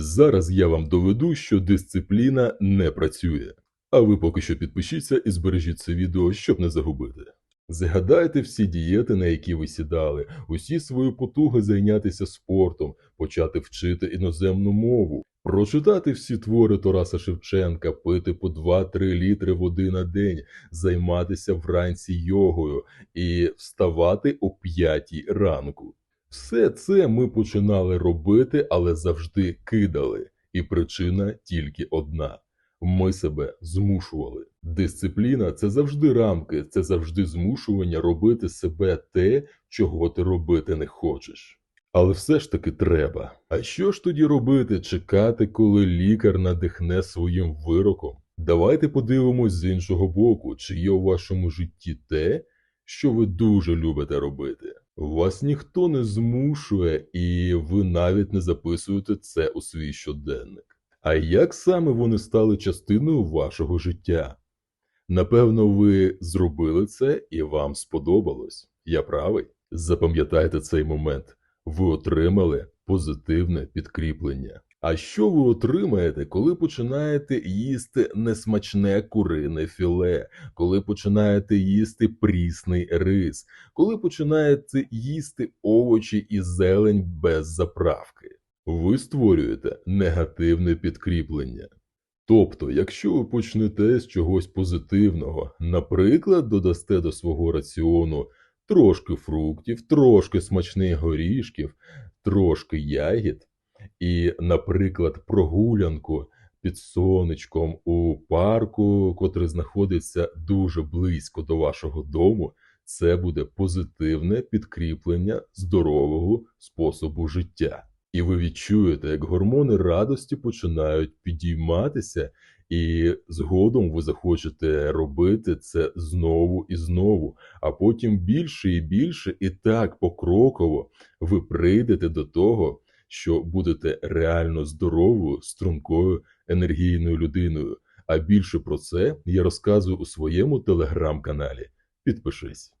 Зараз я вам доведу, що дисципліна не працює. А ви поки що підпишіться і збережіть це відео, щоб не загубити. Згадайте всі дієти, на які ви сідали, усі свої потуги зайнятися спортом, почати вчити іноземну мову, прочитати всі твори Тараса Шевченка, пити по 2-3 літри води на день, займатися вранці йогою і вставати о 5 ранку. Все це ми починали робити, але завжди кидали. І причина тільки одна. Ми себе змушували. Дисципліна це завжди рамки, це завжди змушування робити себе те, чого ти робити не хочеш. Але все ж таки треба. А що ж тоді робити? Чекати, коли лікар надихне своїм вироком? Давайте подивимось з іншого боку, чи є у вашому житті те, що ви дуже любите робити. Вас ніхто не змушує, і ви навіть не записуєте це у свій щоденник. А як саме вони стали частиною вашого життя? Напевно, ви зробили це і вам сподобалось. Я правий. Запам'ятайте цей момент. Ви отримали позитивне підкріплення. А що ви отримаєте, коли починаєте їсти несмачне курине філе, коли починаєте їсти прісний рис, коли починаєте їсти овочі і зелень без заправки? Ви створюєте негативне підкріплення. Тобто, якщо ви почнете з чогось позитивного, наприклад, додасте до свого раціону трошки фруктів, трошки смачних горішків, трошки ягід, і, наприклад, прогулянку під сонечком у парку, котрий знаходиться дуже близько до вашого дому, це буде позитивне підкріплення здорового способу життя. І ви відчуєте, як гормони радості починають підійматися, і згодом ви захочете робити це знову і знову, а потім більше і більше, і так покроково ви прийдете до того, що будете реально здоровою, стрункою, енергійною людиною. А більше про це я розказую у своєму телеграм-каналі. Підпишись.